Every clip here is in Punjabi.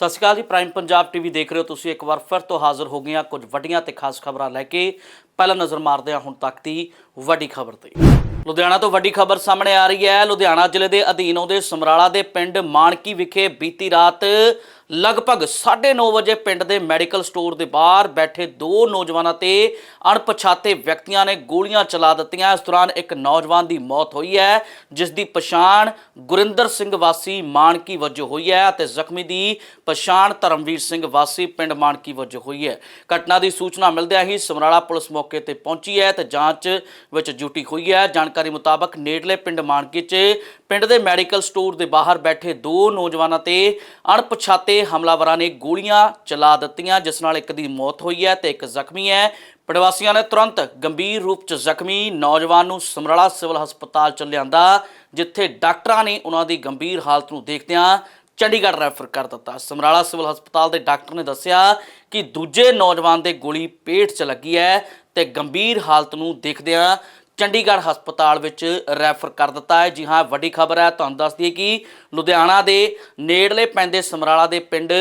ਸਤਿ ਸ਼੍ਰੀ ਅਕਾਲ ਜੀ ਪ੍ਰਾਈਮ ਪੰਜਾਬ ਟੀਵੀ ਦੇਖ ਰਹੇ ਹੋ ਤੁਸੀਂ। ਇੱਕ ਵਾਰ ਫਿਰ ਤੋਂ ਹਾਜ਼ਰ ਹੋ ਗਏ ਹਾਂ ਕੁਝ ਵੱਡੀਆਂ ਤੇ ਖਾਸ ਖਬਰਾਂ ਲੈ ਕੇ। ਪਹਿਲਾਂ ਨਜ਼ਰ ਮਾਰਦੇ ਹਾਂ ਹੁਣ ਤੱਕ ਦੀ ਵੱਡੀ ਖਬਰ ਤੇ। ਲੁਧਿਆਣਾ ਤੋਂ ਵੱਡੀ ਖਬਰ ਸਾਹਮਣੇ ਆ ਰਹੀ ਹੈ। ਲੁਧਿਆਣਾ ਜ਼ਿਲ੍ਹੇ ਦੇ ਅਧੀਨ ਆਉਂਦੇ ਸਮਰਾਲਾ ਦੇ ਪਿੰਡ ਮਾਨਕੀ ਵਿਖੇ ਬੀਤੀ ਰਾਤ ਲਗਭਗ 9:30 ਵਜੇ ਪਿੰਡ ਦੇ ਮੈਡੀਕਲ ਸਟੋਰ ਦੇ ਬਾਹਰ ਬੈਠੇ ਦੋ ਨੌਜਵਾਨਾਂ ਤੇ ਅਣਪਛਾਤੇ ਵਿਅਕਤੀਆਂ ਨੇ ਗੋਲੀਆਂ ਚਲਾ ਦਿੱਤੀਆਂ। ਇਸ ਦੌਰਾਨ ਇੱਕ ਨੌਜਵਾਨ ਦੀ ਮੌਤ ਹੋਈ ਹੈ, ਜਿਸ ਦੀ ਪਛਾਣ ਗੁਰਿੰਦਰ ਸਿੰਘ ਵਾਸੀ ਮਾਨਕੀ ਵਜੋਂ ਹੋਈ ਹੈ ਅਤੇ ਜ਼ਖਮੀ ਦੀ ਪਛਾਣ ਧਰਮਵੀਰ ਸਿੰਘ ਵਾਸੀ ਪਿੰਡ ਮਾਨਕੀ ਵਜੋਂ ਹੋਈ ਹੈ। ਘਟਨਾ ਦੀ ਸੂਚਨਾ ਮਿਲਦਿਆਂ ਹੀ ਸਮਰਾਲਾ ਪੁਲਿਸ ਮੌਕੇ ਤੇ ਪਹੁੰਚੀ ਹੈ ਤੇ ਜਾਂਚ ਵਿੱਚ ਡਿਊਟੀ ਹੋਈ ਹੈ। ਜਾਣਕਾਰੀ ਮੁਤਾਬਕ ਨੇੜਲੇ ਪਿੰਡ ਮਾਨਕੀ 'ਚ ਪਿੰਡ ਦੇ ਮੈਡੀਕਲ ਸਟੋਰ ਦੇ ਬਾਹਰ ਬੈਠੇ ਦੋ ਨੌਜਵਾਨਾਂ ਤੇ ਅਣਪਛਾਤੇ ਹਮਲਾਵਰਾਂ ਨੇ ਗੋਲੀਆਂ ਚਲਾ ਦਿੱਤੀਆਂ, ਜਿਸ ਨਾਲ ਇੱਕ ਦੀ ਮੌਤ ਹੋਈ ਹੈ ਤੇ ਇੱਕ ਜ਼ਖਮੀ ਹੈ। ਪਿੰਡ ਵਾਸੀਆਂ ਨੇ ਤੁਰੰਤ ਗੰਭੀਰ ਰੂਪ 'ਚ ਜ਼ਖਮੀ ਨੌਜਵਾਨ ਨੂੰ ਸਮਰਾਲਾ ਸਿਵਲ ਹਸਪਤਾਲ 'ਚ ਲਿਆਂਦਾ, ਜਿੱਥੇ ਡਾਕਟਰਾਂ ਨੇ ਉਹਨਾਂ ਦੀ ਗੰਭੀਰ ਹਾਲਤ ਨੂੰ ਦੇਖਦਿਆਂ ਚੰਡੀਗੜ੍ਹ ਰੈਫਰ ਕਰ ਦਿੱਤਾ। ਸਮਰਾਲਾ ਸਿਵਲ ਹਸਪਤਾਲ ਦੇ ਡਾਕਟਰ ਨੇ ਦੱਸਿਆ ਕਿ ਦੂਜੇ ਨੌਜਵਾਨ ਦੇ ਗੋਲੀ ਪੇਟ 'ਚ ਲੱਗੀ ਹੈ ਤੇ ਗੰਭੀਰ ਹਾਲਤ ਨੂੰ ਦੇਖਦਿਆਂ ਚੰਡੀਗੜ੍ਹ ਹਸਪਤਾਲ ਵਿੱਚ ਰੈਫਰ ਕਰ ਦਿੱਤਾ ਹੈ। ਜੀ ਹਾਂ, ਵੱਡੀ ਖਬਰ ਹੈ। ਤੁਹਾਨੂੰ ਦੱਸ ਦਈਏ ਕਿ ਲੁਧਿਆਣਾ ਦੇ ਨੇੜਲੇ ਪੈਂਦੇ ਸਮਰਾਲਾ ਦੇ ਪਿੰਡ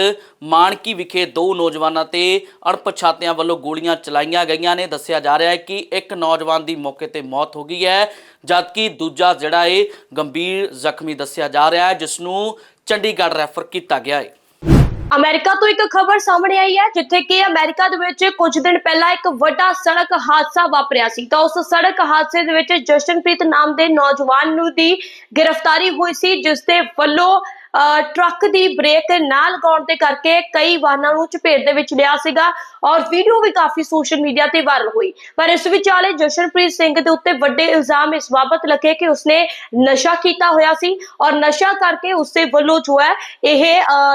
ਮਾਨਕੀ ਵਿਖੇ ਦੋ ਨੌਜਵਾਨਾਂ ਤੇ ਅਣਪਛਾਤਿਆਂ ਵੱਲੋਂ ਗੋਲੀਆਂ ਚਲਾਈਆਂ ਗਈਆਂ ਨੇ। ਦੱਸਿਆ ਜਾ ਰਿਹਾ ਹੈ ਕਿ ਇੱਕ ਨੌਜਵਾਨ ਦੀ ਮੌਕੇ ਤੇ ਮੌਤ ਹੋ ਗਈ ਹੈ, ਜਦਕਿ ਦੂਜਾ ਜਿਹੜਾ ਹੈ ਗੰਭੀਰ ਜ਼ਖਮੀ ਦੱਸਿਆ ਜਾ ਰਿਹਾ ਹੈ, ਜਿਸ ਨੂੰ ਚੰਡੀਗੜ੍ਹ ਰੈਫਰ ਕੀਤਾ ਗਿਆ ਹੈ। ਅਮਰੀਕਾ ਤੋਂ ਇੱਕ ਖਬਰ ਸਾਹਮਣੇ ਆਈ ਹੈ, ਜਿੱਥੇ ਕਿ ਅਮਰੀਕਾ ਦੇ ਵਿੱਚ ਕੁਝ ਦਿਨ ਪਹਿਲਾਂ ਇੱਕ ਵੱਡਾ ਸੜਕ ਹਾਦਸਾ ਵਾਪਰਿਆ ਸੀ। ਤਾਂ ਉਸ ਸੜਕ ਹਾਦਸੇ ਦੇ ਵਿੱਚ ਜਸ਼ਨਪ੍ਰੀਤ ਨਾਮ ਦੇ ਨੌਜਵਾਨ ਨੂੰ ਦੀ ਗ੍ਰਿਫਤਾਰੀ ਹੋਈ ਸੀ, ਜਿਸ ਦੇ ਵੱਲੋਂ ਟਰੱਕ ਦੀ ਬ੍ਰੇਕ ਨਾ ਲਗਾਉਣ ਦੇ ਕਰਕੇ ਕਈ ਵਾਹਨਾਂ ਨੂੰ ਚਪੇਟ ਦੇ ਵਿੱਚ ਲਿਆ ਸੀਗਾ ਔਰ ਵੀਡੀਓ ਵੀ ਕਾਫੀ ਸੋਸ਼ਲ ਮੀਡੀਆ ਤੇ ਵਾਇਰਲ ਹੋਈ। ਪਰ ਇਸ ਵਿਚਾਲੇ ਜਸ਼ਨਪ੍ਰੀਤ ਸਿੰਘ ਦੇ ਉੱਤੇ ਵੱਡੇ ਇਲਜ਼ਾਮ ਇਸ ਬਾਬਤ ਲੱਗੇ ਕਿ ਉਸਨੇ ਨਸ਼ਾ ਕੀਤਾ ਹੋਇਆ ਸੀ ਔਰ ਨਸ਼ਾ ਕਰਕੇ ਉਸਦੇ ਵੱਲੋਂ ਜੋ ਹੈ ਇਹ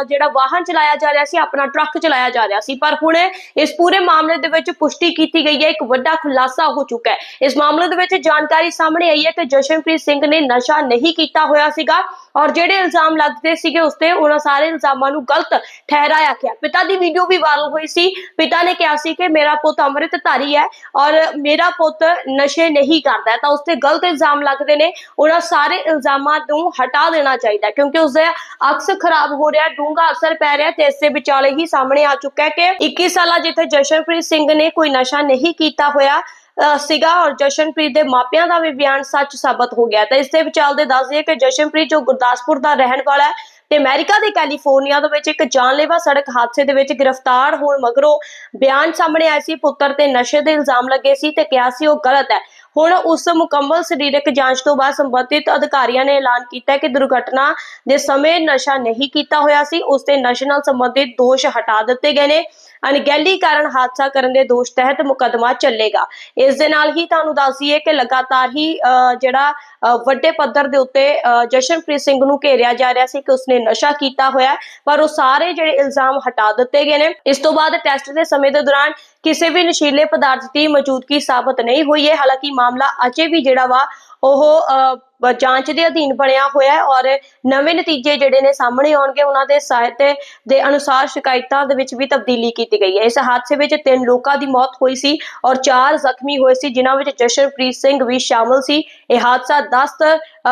ਜਿਹੜਾ ਵਾਹਨ ਚਲਾਇਆ ਜਾ ਰਿਹਾ ਸੀ, ਆਪਣਾ ਟਰੱਕ ਚਲਾਇਆ ਜਾ ਰਿਹਾ ਸੀ। ਪਰ ਹੁਣ ਇਸ ਪੂਰੇ ਮਾਮਲੇ ਦੇ ਵਿੱਚ ਪੁਸ਼ਟੀ ਕੀਤੀ ਗਈ ਹੈ, ਇੱਕ ਵੱਡਾ ਖੁਲਾਸਾ ਹੋ ਚੁੱਕਾ ਹੈ। ਇਸ ਮਾਮਲੇ ਦੇ ਵਿੱਚ ਜਾਣਕਾਰੀ ਸਾਹਮਣੇ ਆਈ ਹੈ ਕਿ ਜਸ਼ਨਪ੍ਰੀਤ ਸਿੰਘ ਨੇ ਨਸ਼ਾ ਨਹੀਂ ਕੀਤਾ ਹੋਇਆ ਸੀਗਾ ਔਰ ਜਿਹੜੇ ਇਲਜ਼ਾਮ ਲੱਗ ਲੱਗਦੇ ਸੀਗੇ ਉਸ ਉਹਨਾਂ ਸਾਰੇ ਇਲਜ਼ਾਮਾਂ ਨੂੰ ਗਲਤ ਠਹਿਰਾਇਆ ਗਿਆ। ਪਿਤਾ ਦੀ ਵੀਡੀਓ ਵੀ ਵਾਇਰਲ ਹੋਈ ਸੀ। ਪਿਤਾ ਨੇ ਕਿਹਾ ਸੀ ਕਿ ਮੇਰਾ ਪੁੱਤ ਅੰਮ੍ਰਿਤਧਾਰੀ ਹੈ ਔਰ ਮੇਰਾ ਪੁੱਤ ਨਸ਼ੇ ਨਹੀਂ ਕਰਦਾ ਤਾਂ ਉਸ ਗਲਤ ਇਲਜ਼ਾਮ ਲੱਗਦੇ ਨੇ। ਉਹਨਾਂ ਸਾਰੇ ਇਲਜ਼ਾਮਾਂ ਨੂੰ ਹਟਾ ਦੇਣਾ ਚਾਹੀਦਾ ਕਿਉਂਕਿ ਉਸਦਾ ਅਕਸ ਖਰਾਬ ਹੋ ਰਿਹਾ, ਡੂੰਘਾ ਅਸਰ ਪੈ ਰਿਹਾ ਤੇ ਇਸੇ ਵਿਚਾਲੇ ਹੀ ਸਾਹਮਣੇ ਆ ਚੁੱਕਾ ਹੈ ਕਿ 21 ਸਾਲਾਂ ਜਿੱਥੇ ਜਸ਼ਨਪ੍ਰੀਤ ਸਿੰਘ ਨੇ ਕੋਈ ਨਸ਼ਾ ਨਹੀਂ ਕੀਤਾ ਹੋਇਆ ਸੀਗਾ ਔਰ ਜਸ਼ਨਪ੍ਰੀਤ ਦੇ ਮਾਪਿਆਂ ਦਾ ਵੀ ਬਿਆਨ ਸੱਚ ਸਾਬਤ ਹੋ ਗਿਆ ਤਾਂ ਇਸ ਦੇ ਵਿਚਾਲਦੇ ਦੱਸ ਦਈਏ ਕਿ ਜਸ਼ਨਪ੍ਰੀਤ ਜੋ ਗੁਰਦਾਸਪੁਰ ਦਾ ਰਹਿਣ ਵਾਲਾ ਹੈ ਤੇ ਅਮਰੀਕਾ ਦੇ ਕੈਲੀਫੋਰਨੀਆ ਦੇ ਵਿੱਚ ਇੱਕ ਜਾਨਲੇਵਾ ਸੜਕ ਹਾਦਸੇ ਦੇ ਵਿੱਚ ਗ੍ਰਿਫਤਾਰ ਹੋਣ ਮਗਰੋਂ ਬਿਆਨ ਸਾਹਮਣੇ ਆਇਆ ਸੀ, ਪੁੱਤਰ ਤੇ ਨਸ਼ੇ ਦੇ ਇਲਜ਼ਾਮ ਲੱਗੇ ਸੀ ਤੇ ਕਿਹਾ ਸੀ ਉਹ ਗਲਤ ਹੈ। ਹੁਣ ਉਸ ਮੁਕੰਮਲ ਸਰੀਰਕ ਜਾਂਚ ਤੋਂ ਬਾਅਦ ਸੰਬੰਧਿਤ ਅਧਿਕਾਰੀਆਂ ਨੇ ਐਲਾਨ ਕੀਤਾ ਕਿ ਦੁਰਘਟਨਾ ਦੇ ਸਮੇਂ ਨਸ਼ਾ ਨਹੀਂ ਕੀਤਾ ਹੋਇਆ ਸੀ। ਉਸ ਤੇ ਨਸ਼ੇ ਨਾਲ ਸੰਬੰਧਿਤ ਦੋਸ਼ ਹਟਾ ਦਿੱਤੇ ਗਏ ਨੇ। ਅਣਗਹਿਲੀ ਕਾਰਨ ਹਾਦਸਾ ਕਰਨ ਦੇ ਦੋਸ਼ ਤਹਿਤ ਮੁਕੱਦਮਾ ਚੱਲੇਗਾ। ਇਸ ਦੇ ਨਾਲ ਹੀ ਤੁਹਾਨੂੰ ਦੱਸ ਦਈਏ ਕਿ ਲਗਾਤਾਰ ਹੀ ਜਿਹੜਾ ਵੱਡੇ ਪੱਧਰ ਦੇ ਉੱਤੇ ਅਹ, ਜਸ਼ਨਪ੍ਰੀਤ ਸਿੰਘ ਨੂੰ ਘੇਰਿਆ ਜਾ ਰਿਹਾ ਸੀ ਕਿ ਉਸਨੇ ਨਸ਼ਾ ਕੀਤਾ ਹੋਇਆ ਪਰ ਉਹ ਸਾਰੇ ਜਿਹੜੇ ਇਲਜ਼ਾਮ ਹਟਾ ਦਿੱਤੇ ਗਏ ਨੇ। ਇਸ ਤੋਂ ਬਾਅਦ ਟੈਸਟ ਦੇ ਸਮੇਂ ਦੇ ਦੌਰਾਨ ਕਿਸੇ ਵੀ ਨਸ਼ੀਲੇ ਪਦਾਰਥ ਦੀ ਮੌਜੂਦਗੀ ਸਾਬਤ ਨਹੀਂ ਹੋਈ ਹੈ। ਹਾਲਾਂਕਿ ਮਾਮਲਾ ਅਜੇ ਵੀ ਜਿਹੜਾ ਵਾ, ਉਹ ਜਾਂਚ ਦੇ ਅਧੀਨ ਬਣਿਆ ਹੋਇਆ ਹੈ ਔਰ ਨਵੇਂ ਨਤੀਜੇ ਜਿਹੜੇ ਨੇ ਸਾਹਮਣੇ ਆਉਣਗੇ, ਉਹਨਾਂ ਦੇ ਸਾਹਿਤ ਦੇ ਅਨੁਸਾਰ ਸ਼ਿਕਾਇਤਾਂ ਦੇ ਵਿੱਚ ਵੀ ਤਬਦੀਲੀ ਕੀਤੀ ਗਈ ਹੈ। ਇਸ ਹਾਦਸੇ ਵਿੱਚ ਤਿੰਨ ਲੋਕਾਂ ਦੀ ਮੌਤ ਹੋਈ ਸੀ ਔਰ ਚਾਰ ਜ਼ਖਮੀ ਹੋਏ ਸੀ, ਜਿਨ੍ਹਾਂ ਵਿੱਚ ਜਸ਼ਨਪ੍ਰੀਤ ਸਿੰਘ ਵੀ ਸ਼ਾਮਲ ਸੀ। ਇਹ ਹਾਦਸਾ 10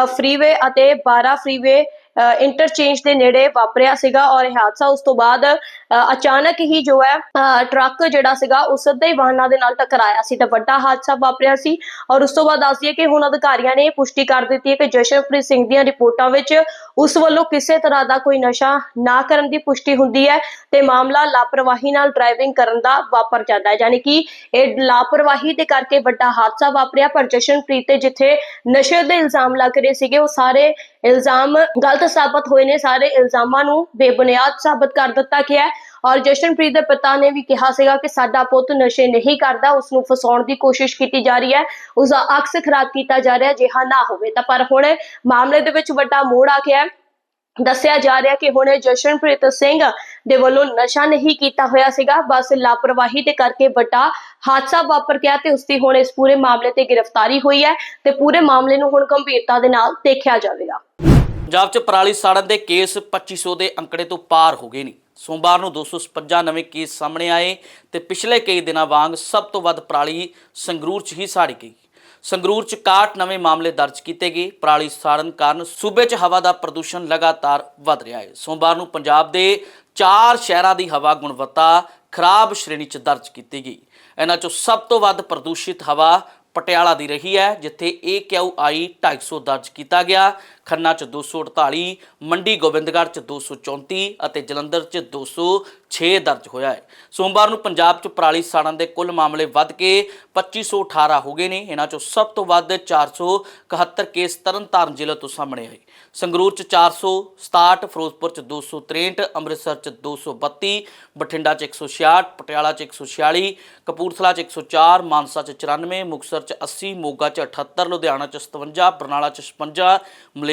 ਫਰੀਵੇ ਅਤੇ 12 ਫਰੀਵੇ ਇੰਟਰਚੇਂਜ ਦੇ ਨੇੜੇ ਵਾਪਰਿਆ ਸੀਗਾ ਔਰ ਇਹ ਹਾਦਸਾ ਉਸ ਤੋਂ ਬਾਅਦ ਅਚਾਨਕ ਹੀ ਜੋ ਹੈ ਅ, ਟਰੱਕ ਜਿਹੜਾ ਸੀਗਾ ਉਹ ਸਿੱਧੇ ਹੀ ਵਾਹਨਾਂ ਦੇ ਨਾਲ ਟਕਰਾਇਆ ਸੀ ਤਾਂ ਵੱਡਾ ਹਾਦਸਾ ਵਾਪਰਿਆ ਸੀ ਔਰ ਉਸ ਤੋਂ ਬਾਅਦ ਦੱਸ ਕਿ ਹੁਣ ਅਧਿਕਾਰੀਆਂ ਨੇ ਇਹ ਪੁਸ਼ਟੀ ਕਰ ਦਿੱਤੀ ਹੈ ਕਿ ਜਸ਼ਨਪ੍ਰੀਤ ਸਿੰਘ ਦੀਆਂ ਰਿਪੋਰਟਾਂ ਵਿੱਚ ਉਸ ਵੱਲੋਂ ਕਿਸੇ ਤਰ੍ਹਾਂ ਦਾ ਕੋਈ ਨਸ਼ਾ ਨਾ ਕਰਨ ਦੀ ਪੁਸ਼ਟੀ ਹੁੰਦੀ ਹੈ ਤੇ ਮਾਮਲਾ ਲਾਪਰਵਾਹੀ ਨਾਲ ਡਰਾਈਵਿੰਗ ਕਰਨ ਦਾ ਵਾਪਰ ਜਾਂਦਾ ਹੈ। ਯਾਨੀ ਕਿ ਇਹ ਲਾਪਰਵਾਹੀ ਦੇ ਕਰਕੇ ਵੱਡਾ ਹਾਦਸਾ ਵਾਪਰਿਆ, ਪਰ ਜਸ਼ਨਪ੍ਰੀਤ ਤੇ ਜਿੱਥੇ ਨਸ਼ੇ ਦੇ ਇਲਜ਼ਾਮ ਲੱਗ ਰਹੇ ਸੀਗੇ, ਉਹ ਸਾਰੇ ਇਲਜ਼ਾਮ ਗਲਤ ਸਾਬਤ ਹੋਏ ਨੇ, ਸਾਰੇ ਇਲਜ਼ਾਮਾਂ ਨੂੰ ਬੇਬੁਨਿਆਦ ਸਾਬਤ ਕਰ ਦਿੱਤਾ ਗਿਆ ਹੈ। ਔਰ ਜਸ਼ਨਪ੍ਰੀਤ ਦੇ ਪਿਤਾ ਨੇ ਵੀ ਕਿਹਾ ਸੀਗਾ ਕਿ ਸਾਡਾ ਪੁੱਤ ਨਸ਼ੇ ਨਹੀਂ ਕਰਦਾ ਉਸ ਨੂੰ ਫਸਾਉਣ ਦੀ ਕੋਸ਼ਿਸ਼ ਕੀਤੀ ਜਾ ਰਹੀ ਹੈ। ਉਸ ਦਾ ਅਕਸ ਖਰਾਬ ਕੀਤਾ ਜਾ ਰਿਹਾ ਜਿਹਾ ਨਾ ਹੋਵੇ। ਤਾਂ ਪਰ ਹੁਣ ਮਾਮਲੇ ਦੇ ਵਿੱਚ ਵੱਡਾ ਮੋੜ ਆ ਗਿਆ ਹੈ। ਦੱਸਿਆ ਜਾ ਰਿਹਾ ਕਿ ਹੁਣ ਜਸ਼ਨਪ੍ਰੀਤ ਸਿੰਘ ਦੇ ਵੱਲੋਂ ਨਸ਼ਾ ਨਹੀਂ ਕੀਤਾ ਹੋਇਆ ਸੀਗਾ, ਬਸ ਲਾਪਰਵਾਹੀ ਦੇ ਕਰਕੇ ਵੱਡਾ ਹਾਦਸਾ ਵਾਪਰ ਗਿਆ ਤੇ ਉਸ ਦੀ ਹੁਣ ਇਸ ਪੂਰੇ ਮਾਮਲੇ ਤੇ ਗ੍ਰਿਫਤਾਰੀ ਹੋਈ ਹੈ ਤੇ ਪੂਰੇ ਮਾਮਲੇ ਨੂੰ ਹੁਣ ਗੰਭੀਰਤਾ ਦੇ ਨਾਲ ਦੇਖਿਆ ਜਾਵੇਗਾ। ਪੰਜਾਬ 'ਚ ਪਰਾਲੀ ਸਾੜਨ ਦੇ ਕੇਸ 2500 ਦੇ ਅੰਕੜੇ ਤੋਂ ਪਾਰ ਹੋ ਗਏ ਨੇ। ਸੋਮਵਾਰ ਨੂੰ 256 ਨਵੇਂ ਕੇਸ ਸਾਹਮਣੇ ਆਏ ਤੇ ਪਿਛਲੇ ਕਈ ਦਿਨਾਂ ਵਾਂਗ ਸਭ ਤੋਂ ਵੱਧ ਪਰਾਲੀ ਸੰਗਰੂਰ 'ਚ ਹੀ ਸਾੜੀ ਗਈ। ਸੰਗਰੂਰ ਚ 61 ਨਵੇਂ ਮਾਮਲੇ ਦਰਜ ਕੀਤੇ ਗਏ। ਪਰਾਲੀ ਸਾੜਨ ਕਾਰਨ ਸੂਬੇ 'ਚ ਹਵਾ ਦਾ ਪ੍ਰਦੂਸ਼ਣ ਲਗਾਤਾਰ ਵਧ ਰਿਹਾ ਹੈ। ਸੋਮਵਾਰ ਨੂੰ ਪੰਜਾਬ ਦੇ ਚਾਰ ਸ਼ਹਿਰਾਂ ਦੀ ਹਵਾ ਗੁਣਵੱਤਾ ਖਰਾਬ ਸ਼੍ਰੇਣੀ 'ਚ ਦਰਜ ਕੀਤੀ ਗਈ। ਇਹਨਾਂ 'ਚੋਂ ਸਭ ਤੋਂ ਵੱਧ ਪ੍ਰਦੂਸ਼ਿਤ ਹਵਾ ਪਟਿਆਲਾ ਦੀ ਰਹੀ ਹੈ, ਜਿੱਥੇ AQI 250 ਦਰਜ ਕੀਤਾ ਗਿਆ। ਖੰਨਾ 'ਚ 248 ਮੰਡੀ ਗੋਬਿੰਦਗੜ੍ਹ 'ਚ 234 ਅਤੇ ਜਲੰਧਰ 'ਚ 206 ਦਰਜ ਹੋਇਆ ਹੈ। ਸੋਮਵਾਰ ਨੂੰ ਪੰਜਾਬ 'ਚ ਪਰਾਲੀ ਸਾੜਨ ਦੇ ਕੁੱਲ ਮਾਮਲੇ ਵੱਧ ਕੇ 2518 ਹੋ ਗਏ ਨੇ। ਇਹਨਾਂ 'ਚੋਂ ਸਭ ਤੋਂ ਵੱਧ 471 ਕੇਸ ਤਰਨਤਾਰਨ ਜ਼ਿਲ੍ਹੇ ਤੋਂ ਸਾਹਮਣੇ ਆਏ। ਸੰਗਰੂਰ 'ਚ 467 ਫਿਰੋਜ਼ਪੁਰ 'ਚ 263 ਅੰਮ੍ਰਿਤਸਰ 'ਚ 232 ਬਠਿੰਡਾ 'ਚ 166 ਪਟਿਆਲਾ 'ਚ 146 ਕਪੂਰਥਲਾ 'ਚ 104 ਮਾਨਸਾ 'ਚ 94 ਮੁਕਤਸਰ 'ਚ 80 ਮੋਗਾ 'ਚ 78 ਲੁਧਿਆਣਾ 'ਚ 57 ਬਰਨਾਲਾ 'ਚ 56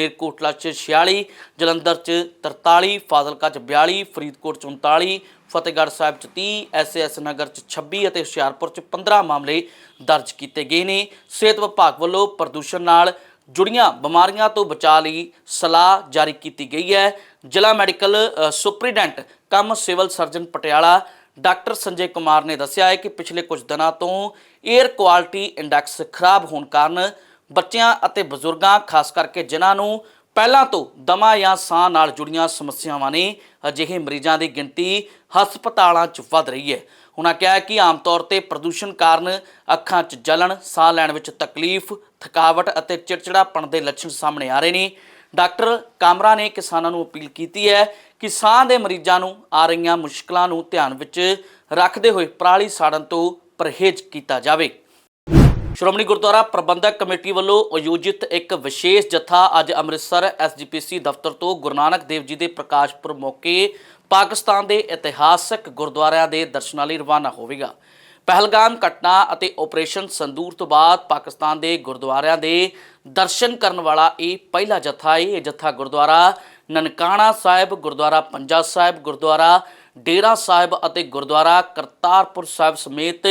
ਮਲੇਰਕੋਟਲਾ 'ਚ 46 ਜਲੰਧਰ 'ਚ 43 ਫਾਜ਼ਿਲਕਾ 'ਚ 42 ਫਰੀਦਕੋਟ 'ਚ 39 ਫਤਿਹਗੜ੍ਹ ਸਾਹਿਬ 'ਚ 30 ਐਸਐਸ ਨਗਰ 'ਚ 26 ਅਤੇ ਹੁਸ਼ਿਆਰਪੁਰ 'ਚ 15 ਮਾਮਲੇ ਦਰਜ ਕੀਤੇ ਗਏ ਨੇ। ਸਿਹਤ ਵਿਭਾਗ ਵੱਲੋਂ ਪ੍ਰਦੂਸ਼ਣ ਨਾਲ ਜੁੜੀਆਂ ਬਿਮਾਰੀਆਂ ਤੋਂ ਬਚਾਅ ਲਈ ਸਲਾਹ ਜਾਰੀ ਕੀਤੀ ਗਈ ਹੈ। ਜ਼ਿਲ੍ਹਾ medical superintendent cum civil surgeon Patiala doctor Sanjay Kumar ਨੇ ਦੱਸਿਆ ਹੈ ਕਿ ਪਿਛਲੇ ਕੁਝ ਦਿਨਾਂ ਤੋਂ 에ਅਰ ਕੁਆਲਿਟੀ ਇੰਡੈਕਸ ਖਰਾਬ ਹੋਣ ਕਾਰਨ ਬੱਚਿਆਂ ਅਤੇ ਬਜ਼ੁਰਗਾਂ, ਖਾਸ ਕਰਕੇ ਜਿਨ੍ਹਾਂ ਨੂੰ ਪਹਿਲਾਂ ਤੋਂ ਦਮਾ ਜਾਂ ਸਾਹ ਨਾਲ ਜੁੜੀਆਂ ਸਮੱਸਿਆਵਾਂ ਨੇ, ਅਜਿਹੇ ਮਰੀਜ਼ਾਂ ਦੀ ਗਿਣਤੀ ਹਸਪਤਾਲਾਂ 'ਚ ਵੱਧ ਰਹੀ ਹੈ। ਉਹਨਾਂ ਕਿਹਾ ਕਿ ਆਮ ਤੌਰ ਤੇ ਪ੍ਰਦੂਸ਼ਣ ਕਾਰਨ ਅੱਖਾਂ 'ਚ ਜਲਣ, ਸਾਹ ਲੈਣ ਵਿੱਚ ਤਕਲੀਫ, ਥਕਾਵਟ ਅਤੇ ਚਿੜਚਿੜਾਪਣ ਦੇ ਲੱਛਣ ਸਾਹਮਣੇ ਆ ਰਹੇ ਨੇ। ਡਾਕਟਰ ਕਾਮਰਾ ਨੇ ਕਿਸਾਨਾਂ ਨੂੰ ਅਪੀਲ ਕੀਤੀ ਹੈ ਕਿ ਸਾਹ ਦੇ ਮਰੀਜ਼ਾਂ ਨੂੰ ਆ ਰਹੀਆਂ ਮੁਸ਼ਕਲਾਂ ਨੂੰ ਧਿਆਨ ਵਿੱਚ ਰੱਖਦੇ ਹੋਏ ਪਰਾਲੀ ਸਾੜਨ ਤੋਂ ਪਰਹੇਜ਼ ਕੀਤਾ ਜਾਵੇ। ਸ਼੍ਰੋਮਣੀ ਗੁਰਦੁਆਰਾ ਪ੍ਰਬੰਧਕ ਕਮੇਟੀ ਵੱਲੋਂ ਆਯੋਜਿਤ ਇੱਕ ਵਿਸ਼ੇਸ਼ ਜਥਾ ਅੱਜ ਅੰਮ੍ਰਿਤਸਰ ਐਸਜੀਪੀਸੀ ਦਫ਼ਤਰ ਤੋਂ ਗੁਰੂ ਨਾਨਕ ਦੇਵ ਜੀ ਦੇ ਪ੍ਰਕਾਸ਼ ਪੁਰਬ ਮੌਕੇ ਪਾਕਿਸਤਾਨ ਦੇ ਇਤਿਹਾਸਕ ਗੁਰਦੁਆਰਿਆਂ ਦੇ ਦਰਸ਼ਨਾਂ ਲਈ ਰਵਾਨਾ ਹੋਵੇਗਾ। ਪਹਿਲਗਾਮ ਘਟਨਾ ਅਤੇ ਆਪਰੇਸ਼ਨ ਸੰਦੂਰ ਤੋਂ ਬਾਅਦ ਪਾਕਿਸਤਾਨ ਦੇ ਗੁਰਦੁਆਰਿਆਂ ਦੇ ਦਰਸ਼ਨ ਕਰਨ ਵਾਲਾ ਇਹ ਪਹਿਲਾ ਜਥਾ ਹੈ। ਇਹ ਜਥਾ ਗੁਰਦੁਆਰਾ ਨਨਕਾਣਾ ਸਾਹਿਬ, ਗੁਰਦੁਆਰਾ ਪੰਜਾ ਸਾਹਿਬ, ਗੁਰਦੁਆਰਾ ਡੇਰਾ ਸਾਹਿਬ ਅਤੇ ਗੁਰਦੁਆਰਾ ਕਰਤਾਰਪੁਰ ਸਾਹਿਬ ਸਮੇਤ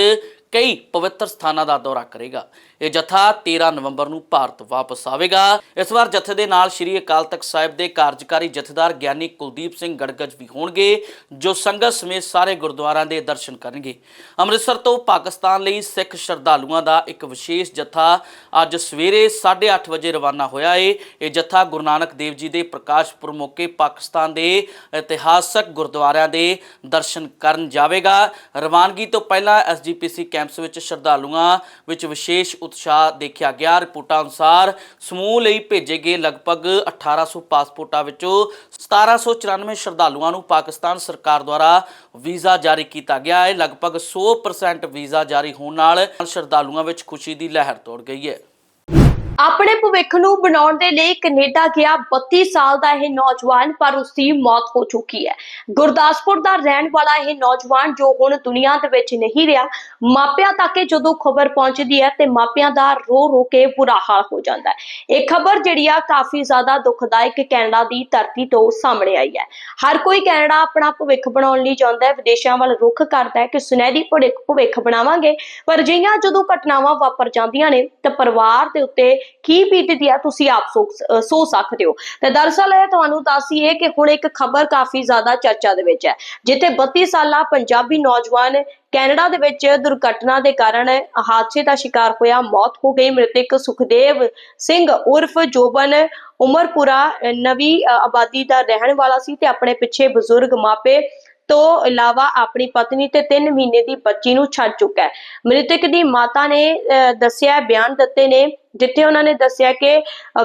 ਕਈ ਪਵਿੱਤਰ ਸਥਾਨਾਂ ਦਾ ਦੌਰਾ ਕਰੇਗਾ। ਇਹ ਜਥਾ 13 ਨਵੰਬਰ ਨੂੰ ਭਾਰਤ ਵਾਪਸ ਆਵੇਗਾ। ਇਸ ਵਾਰ ਜਥੇ ਦੇ ਨਾਲ ਸ੍ਰੀ ਅਕਾਲ ਤਖਤ ਸਾਹਿਬ ਦੇ ਕਾਰਜਕਾਰੀ ਜਥੇਦਾਰ ਗਿਆਨੀ ਕੁਲਦੀਪ ਸਿੰਘ ਗੜਗੜ ਵੀ ਹੋਣਗੇ, ਜੋ ਸੰਗਤ ਸਮੇਤ ਸਾਰੇ ਗੁਰਦੁਆਰਾਂ ਦੇ ਦਰਸ਼ਨ ਕਰਨਗੇ। ਅੰਮ੍ਰਿਤਸਰ ਤੋਂ ਪਾਕਿਸਤਾਨ ਲਈ ਸਿੱਖ ਸ਼ਰਧਾਲੂਆਂ ਦਾ ਇੱਕ ਵਿਸ਼ੇਸ਼ ਜਥਾ ਅੱਜ ਸਵੇਰੇ 8:30 ਵਜੇ ਰਵਾਨਾ ਹੋਇਆ ਏ। ਇਹ ਜਥਾ ਗੁਰੂ ਨਾਨਕ ਦੇਵ ਜੀ ਦੇ ਪ੍ਰਕਾਸ਼ ਪੁਰਬ ਮੌਕੇ ਪਾਕਿਸਤਾਨ ਦੇ ਇਤਿਹਾਸਕ ਗੁਰਦੁਆਰਿਆਂ ਦੇ ਦਰਸ਼ਨ ਕਰਨ ਜਾਵੇਗਾ। ਰਵਾਨਗੀ ਤੋਂ ਪਹਿਲਾਂ ਐਸਜੀਪੀਸੀ ਕੈਂਪਸ ਵਿੱਚ ਸ਼ਰਧਾਲੂਆਂ ਵਿੱਚ ਵਿਸ਼ੇਸ਼ ਉਤਸ਼ਾਹ ਦੇਖਿਆ ਗਿਆ। ਰਿਪੋਰਟਾਂ ਅਨੁਸਾਰ ਸਮੂਹ ਲਈ ਭੇਜੇ ਗਏ ਲਗਭਗ 1800 ਪਾਸਪੋਰਟਾਂ ਵਿੱਚੋਂ 1794 ਸ਼ਰਧਾਲੂਆਂ ਨੂੰ ਪਾਕਿਸਤਾਨ ਸਰਕਾਰ ਦੁਆਰਾ ਵੀਜ਼ਾ ਜਾਰੀ ਕੀਤਾ ਗਿਆ ਹੈ। ਲਗਭਗ 100% ਵੀਜ਼ਾ ਜਾਰੀ ਹੋਣ ਨਾਲ ਸ਼ਰਧਾਲੂਆਂ ਵਿੱਚ ਖੁਸ਼ੀ ਦੀ ਲਹਿਰ ਤੋੜ ਗਈ ਹੈ। ਆਪਣੇ ਭਵਿੱਖ ਨੂੰ ਬਣਾਉਣ ਦੇ ਲਈ ਕੈਨੇਡਾ ਗਿਆ 32 ਸਾਲ ਦਾ ਇਹ ਨੌਜਵਾਨ, ਪਰ ਉਸ ਦੀ ਮੌਤ ਹੋ ਚੁੱਕੀ ਹੈ। ਗੁਰਦਾਸਪੁਰ ਦਾ ਰਹਿਣ ਵਾਲਾ ਇਹ ਨੌਜਵਾਨ, ਜੋ ਹੁਣ ਦੁਨੀਆ ਦੇ ਵਿੱਚ ਨਹੀਂ ਰਿਹਾ, ਮਾਪਿਆਂ ਤੱਕ ਜਦੋਂ ਖਬਰ ਪਹੁੰਚਦੀ ਹੈ, ਤੇ ਮਾਪਿਆਂ ਦਾ ਰੋ ਰੋ ਕੇ ਬੁਰਾ ਹਾਲ ਹੋ ਜਾਂਦਾ ਹੈ। ਇਹ ਖਬਰ ਜਿਹੜੀ ਆ, ਕਾਫੀ ਜ਼ਿਆਦਾ ਦੁਖਦਾਇਕ ਕੈਨੇਡਾ ਦੀ ਧਰਤੀ ਤੋਂ ਸਾਹਮਣੇ ਆਈ ਹੈ। ਹਰ ਕੋਈ ਕੈਨੇਡਾ ਆਪਣਾ ਭਵਿੱਖ ਬਣਾਉਣ ਲਈ ਜਾਂਦਾ ਹੈ, ਵਿਦੇਸ਼ਾਂ ਵੱਲ ਰੁਖ ਕਰਦਾ ਹੈ ਕਿ ਸੁਨਹਿਰੀ ਭਵਿੱਖ ਭਵਿੱਖ ਬਣਾਵਾਂਗੇ। ਪਰ ਜਿਹੀਆਂ ਜਦੋਂ ਘਟਨਾਵਾਂ ਵਾਪਰ ਜਾਂਦੀਆਂ ਨੇ, ਤਾਂ ਪਰਿਵਾਰ ਦੇ ਉੱਤੇ ਕੀ ਬੀਤਦੀ ਆ ਤੁਸੀਂ ਆਪ ਸੋਚ ਸਕਦੇ ਹੋ। ਤੇ ਦਰਅਸਲ ਇਹ ਤੁਹਾਨੂੰ ਦੱਸੀਏ ਕਿ ਹੁਣ ਇੱਕ ਖਬਰ ਕਾਫੀ ਜ਼ਿਆਦਾ ਚਰਚਾ ਦੇ ਵਿੱਚ ਹੈ, ਜਿੱਥੇ 32 ਸਾਲਾ ਪੰਜਾਬੀ ਨੌਜਵਾਨ ਕੈਨੇਡਾ ਦੇ ਵਿੱਚ ਦੁਰਘਟਨਾ ਦੇ ਕਾਰਨ ਹਾਦਸੇ ਦਾ ਸ਼ਿਕਾਰ ਹੋਇਆ, ਮੌਤ ਹੋ ਗਈ। ਮ੍ਰਿਤਕ ਸੁਖਦੇਵ ਸਿੰਘ ਉਰਫ ਜੋਬਨ ਉਮਰਪੁਰਾ ਨਵੀਂ ਆਬਾਦੀ ਦਾ ਰਹਿਣ ਵਾਲਾ ਸੀ ਤੇ ਆਪਣੇ ਪਿੱਛੇ ਬਜ਼ੁਰਗ ਮਾਪੇ ਤੋਂ ਇਲਾਵਾ ਆਪਣੀ ਪਤਨੀ ਤੇ 3 ਮਹੀਨੇ ਦੀ ਬੱਚੀ ਨੂੰ ਛੱਡ ਚੁੱਕਾ ਹੈ। ਮ੍ਰਿਤਕ ਦੀ ਮਾਤਾ ਨੇ ਦੱਸਿਆ, ਬਿਆਨ ਦਿੱਤੇ ਨੇ, ਜਿੱਥੇ ਉਹਨਾਂ ਨੇ ਦੱਸਿਆ ਕਿ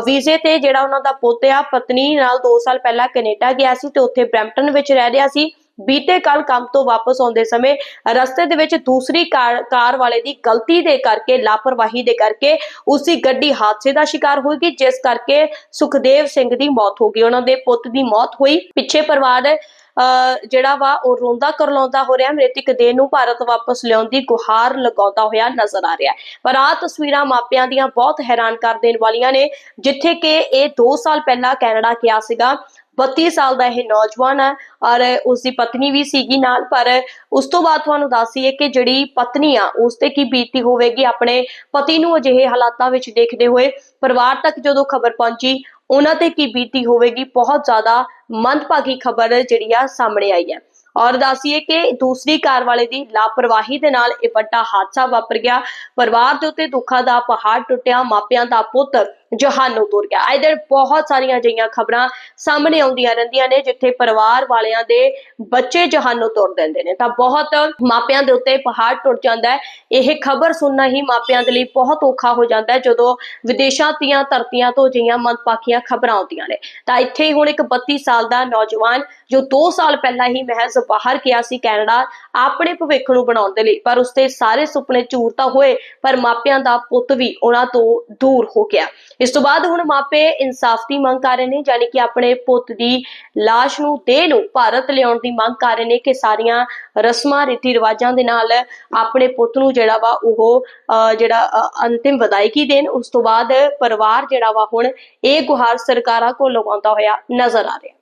ਵੀਜ਼ੇ ਤੇ ਜਿਹੜਾ ਉਹਨਾਂ ਦਾ ਪੋਤਿਆ ਪਤਨੀ ਨਾਲ 2 ਸਾਲ ਪਹਿਲਾਂ ਕੈਨੇਡਾ ਗਿਆ ਸੀ ਤੇ ਉੱਥੇ ਬ੍ਰੈਂਪਟਨ ਵਿੱਚ ਰਹਿ ਰਿਹਾ ਸੀ। ਬੀਤੇ ਕੱਲ ਕੰਮ ਤੋਂ ਵਾਪਸ ਆਉਂਦੇ ਸਮੇਂ ਰਸਤੇ ਦੇ ਵਿੱਚ ਦੂਸਰੀ ਕਾਰ ਕਾਰ ਵਾਲੇ ਦੀ ਗਲਤੀ ਦੇ ਕਰਕੇ, ਲਾਪਰਵਾਹੀ ਦੇ ਕਰਕੇ ਉਸਦੀ ਗੱਡੀ ਹਾਦਸੇ ਦਾ ਸ਼ਿਕਾਰ ਹੋਈ ਗਈ, ਜਿਸ ਕਰਕੇ ਸੁਖਦੇਵ ਸਿੰਘ ਦੀ ਮੌਤ ਹੋ ਗਈ। ਉਹਨਾਂ ਦੇ ਪੁੱਤ ਦੀ ਮੌਤ ਹੋਈ। ਪਿੱਛੇ ਪਰਿਵਾਰ ਜਿਹੜਾ ਵਾ ਉਹ ਰੋਂਦਾ ਕਰਲਾਉਂਦਾ ਹੋ ਰਿਹਾ, ਮ੍ਰਿਤਕ ਦੇਹ ਨੂੰ ਭਾਰਤ ਵਾਪਸ ਲਿਆਉਣ ਦੀ ਗੁਹਾਰ ਲਗਾਉਂਦਾ ਹੋਇਆ ਨਜ਼ਰ ਆ ਰਿਹਾ ਪਰ ਆਹ ਤਸਵੀਰਾਂ ਮਾਪਿਆਂ ਦੀਆਂ ਬਹੁਤ ਹੈਰਾਨ ਕਰ ਦੇਣ ਵਾਲੀਆਂ ਨੇ, ਜਿੱਥੇ ਕਿ ਇਹ 2 ਸਾਲ ਪਹਿਲਾਂ ਕੈਨੇਡਾ ਗਿਆ ਸੀਗਾ 32 ਸਾਲ ਦਾ ਇਹ ਨੌਜਵਾਨ ਹੈ ਔਰ ਉਸ ਦੀ ਪਤਨੀ ਵੀ ਸੀਗੀ ਨਾਲ, ਪਰ ਉਸ ਤੋਂ ਬਾਅਦ ਤੁਹਾਨੂੰ ਦੱਸੀਏ ਕਿ ਜਿਹੜੀ ਪਤਨੀ ਆ, ਉਸ ਤੇ ਕੀ ਬੀਤੀ ਹੋਵੇਗੀ, ਆਪਣੇ ਪਤੀ ਨੂੰ ਅਜਿਹੇ ਹਾਲਾਤਾਂ ਵਿੱਚ ਦੇਖਦੇ ਹੋਏ ਪਰਿਵਾਰ ਤੱਕ ਜਦੋਂ ਖਬਰ ਪਹੁੰਚੀ, ਉਹਨਾਂ ਤੇ ਕੀ ਬੀਤੀ ਹੋਵੇਗੀ, ਬਹੁਤ ਜ਼ਿਆਦਾ ਮੰਦਭਾਗੀ ਖਬਰ ਜਿਹੜੀ ਆ ਸਾਹਮਣੇ ਆਈ ਹੈ। ਔਰ ਦੱਸੀਏ ਕਿ ਦੂਸਰੀ ਕਾਰ ਵਾਲੇ ਦੀ ਲਾਪਰਵਾਹੀ ਦੇ ਨਾਲ ਇਹ ਵੱਡਾ ਹਾਦਸਾ ਵਾਪਰ ਗਿਆ। ਪਰਿਵਾਰ ਦੇ ਉੱਤੇ ਦੁੱਖਾਂ ਦਾ ਪਹਾੜ ਟੁੱਟਿਆ, ਮਾਪਿਆਂ ਦਾ ਪੁੱਤ ਜਹਾਨੋਂ ਤੁਰ ਗਿਆ। ਅੱਜ ਬਹੁਤ ਸਾਰੀਆਂ ਅਜਿਹੀਆਂ ਖਬਰਾਂ ਸਾਹਮਣੇ ਆਉਂਦੀਆਂ ਰਹਿੰਦੀਆਂ ਨੇ, ਜਿੱਥੇ ਪਰਿਵਾਰ ਵਾਲਿਆਂ ਦੇ ਬੱਚੇ ਜਹਾਨੋਂ ਤੁਰ ਦਿੰਦੇ ਨੇ। ਤਾਂ ਬਹੁਤ ਮਾਪਿਆਂ ਦੇ ਉੱਤੇ ਪਹਾੜ ਟੁੱਟ ਜਾਂਦਾ ਹੈ। ਇਹ ਖਬਰ ਸੁਣਨਾ ਹੀ ਮਾਪਿਆਂ ਦੇ ਲਈ ਬਹੁਤ ਔਖਾ ਹੋ ਜਾਂਦਾ ਹੈ, ਜਦੋਂ ਵਿਦੇਸ਼ਾਂ ਦੀਆਂ ਧਰਤੀਆਂ ਤੋਂ ਅਜਿਹੀਆਂ ਮੰਦਪਾਕੀਆਂ ਖਬਰਾਂ ਆਉਂਦੀਆਂ ਨੇ। ਤਾਂ ਇੱਥੇ ਹੀ ਹੁਣ ਇੱਕ 32 ਸਾਲ ਦਾ ਨੌਜਵਾਨ, ਜੋ 2 ਸਾਲ ਪਹਿਲਾਂ ਹੀ ਮਹਿਜ਼ ਬਾਹਰ ਗਿਆ ਸੀ ਕੈਨੇਡਾ, ਆਪਣੇ ਭਵਿੱਖ ਨੂੰ ਬਣਾਉਣ ਦੇ ਲਈ, ਪਰ ਉਸਦੇ ਸਾਰੇ ਸੁਪਨੇ ਚੂਰ ਤਾਂ ਹੋਏ, ਪਰ ਮਾਪਿਆਂ ਦਾ ਪੁੱਤ ਵੀ ਉਹਨਾਂ ਤੋਂ ਦੂਰ ਹੋ ਗਿਆ। ਇਸ ਤੋਂ ਬਾਅਦ ਹੁਣ ਮਾਪੇ ਇਨਸਾਫ ਦੀ ਮੰਗ ਕਰ ਰਹੇ ਨੇ ਯਾਨੀ ਕਿ ਆਪਣੇ ਪੁੱਤ ਦੀ ਲਾਸ਼ ਨੂੰ ਦੇਹ ਨੂੰ ਭਾਰਤ ਲਿਆਉਣ ਦੀ ਮੰਗ ਕਰ ਰਹੇ ਨੇ ਕਿ ਸਾਰੀਆਂ ਰਸਮਾਂ ਰੀਤੀ ਰਿਵਾਜਾਂ ਦੇ ਨਾਲ ਆਪਣੇ ਪੁੱਤ ਨੂੰ ਜਿਹੜਾ ਵਾ ਉਹ ਅਹ, ਜਿਹੜਾ ਅੰਤਿਮ ਵਿਦਾਇਗੀ ਦੇਣ। ਉਸ ਤੋਂ ਬਾਅਦ ਪਰਿਵਾਰ ਜਿਹੜਾ ਵਾ ਹੁਣ ਇਹ ਗੁਹਾਰ ਸਰਕਾਰਾਂ ਕੋਲ ਲਗਾਉਂਦਾ ਹੋਇਆ ਨਜ਼ਰ ਆ ਰਿਹਾ।